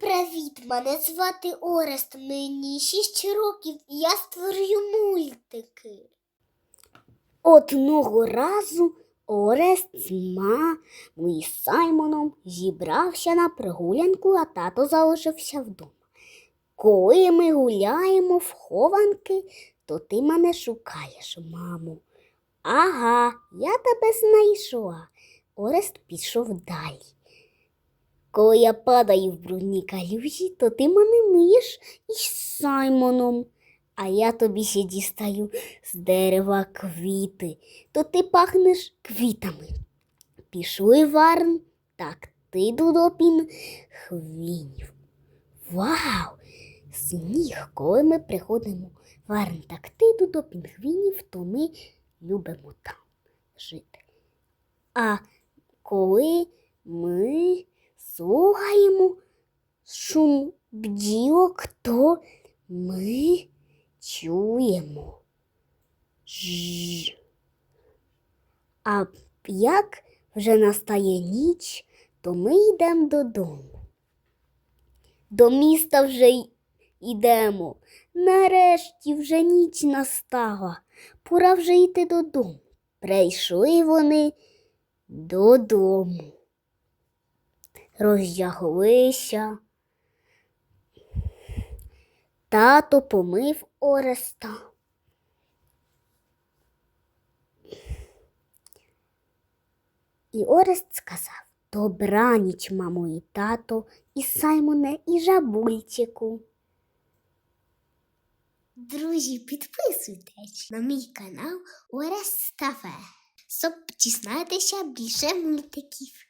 привіт! Мене звати Орест. Мені 6 років і я створюю мультики. Одного разу Орест з мамою і Саймоном зібрався на прогулянку, а тато залишився вдома. Коли ми гуляємо в хованки, то ти мене шукаєш, мамо. Ага, я тебе знайшла. Орест пішов далі. Коли я падаю в брудні калюжі, то ти мене миєш із Саймоном, а я тобі ще дістаю з дерева квіти, то ти пахнеш квітами. Пішли варн, так ти дудопін хвінів. Вау! Сніг, коли ми приходимо в Антарктиду до пінгвінів, то ми любимо там жити. А коли ми слухаємо шум бджілок, то ми чуємо. Ж. А як вже настає ніч, то ми йдемо додому. До міста вже йдемо. Нарешті вже ніч настала. Пора вже йти додому. Прийшли вони додому. Роздяглися. Тато помив Ореста. І Орест сказав Добраніч, мамо і тато, і Саймоне, і жабульчику. Друзі, підписуйтесь на мій канал Орест Кафе, щоб дізнатися більше мультиків.